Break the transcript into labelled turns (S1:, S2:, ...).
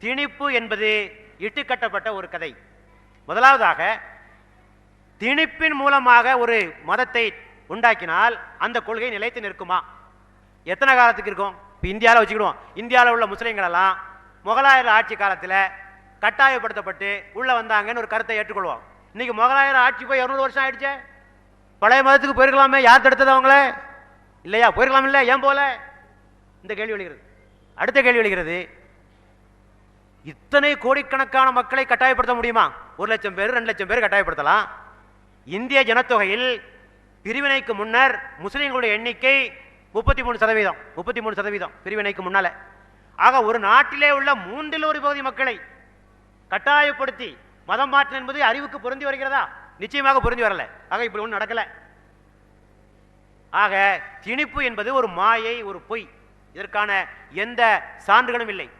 S1: திணிப்பு என்பது இட்டுக்கட்டப்பட்ட ஒரு கதை. முதலாவதாக திணிப்பின் மூலமாக ஒரு மதத்தை உண்டாக்கினால் அந்த கொள்கை நிலைத்து நிற்குமா? எத்தனை காலத்துக்கு இருக்கும்? இப்போ இந்தியாவில் வச்சுக்கிடுவோம். இந்தியாவில் உள்ள முஸ்லீம்களெல்லாம் முகலாயர் ஆட்சி காலத்தில் கட்டாயப்படுத்தப்பட்டு உள்ளே வந்தாங்கன்னு ஒரு கருத்தை ஏற்றுக்கொள்வோம். இன்னைக்கு முகலாயர் ஆட்சி போய் இரநூறு வருஷம் ஆயிடுச்சே. பழைய மதத்துக்கு போயிருக்கலாமே யார் தடுத்தது அவங்கள? இல்லையா? போயிருக்கலாம் இல்லை ஏன் போல? இந்த கேள்வி எழுகிறது. அடுத்த கேள்வி எழுகிறது இத்தனை கோடிக்கணக்கான மக்களை கட்டாயப்படுத்த முடியுமா? ஒரு லட்சம் பேர் ரெண்டு லட்சம் பேர் கட்டாயப்படுத்தலாம். இந்திய ஜனத்தொகையில் பிரிவினைக்கு முன்னர் முஸ்லீம்களுடைய எண்ணிக்கை முப்பத்தி மூணு சதவீதம் முப்பத்தி மூணு சதவீதம் பிரிவினைக்கு முன்னால. ஆக ஒரு நாட்டிலே உள்ள மூன்றில் ஒரு பகுதி மக்களை கட்டாயப்படுத்தி மதம் மாற்றம் என்பது அறிவுக்கு பொருந்தி வருகிறதா? நிச்சயமாக பொருந்தி வரல. ஆக இப்படி ஒன்றும் நடக்கல. ஆக திணிப்பு என்பது ஒரு மாயை ஒரு பொய். இதற்கான எந்த சான்றுகளும் இல்லை.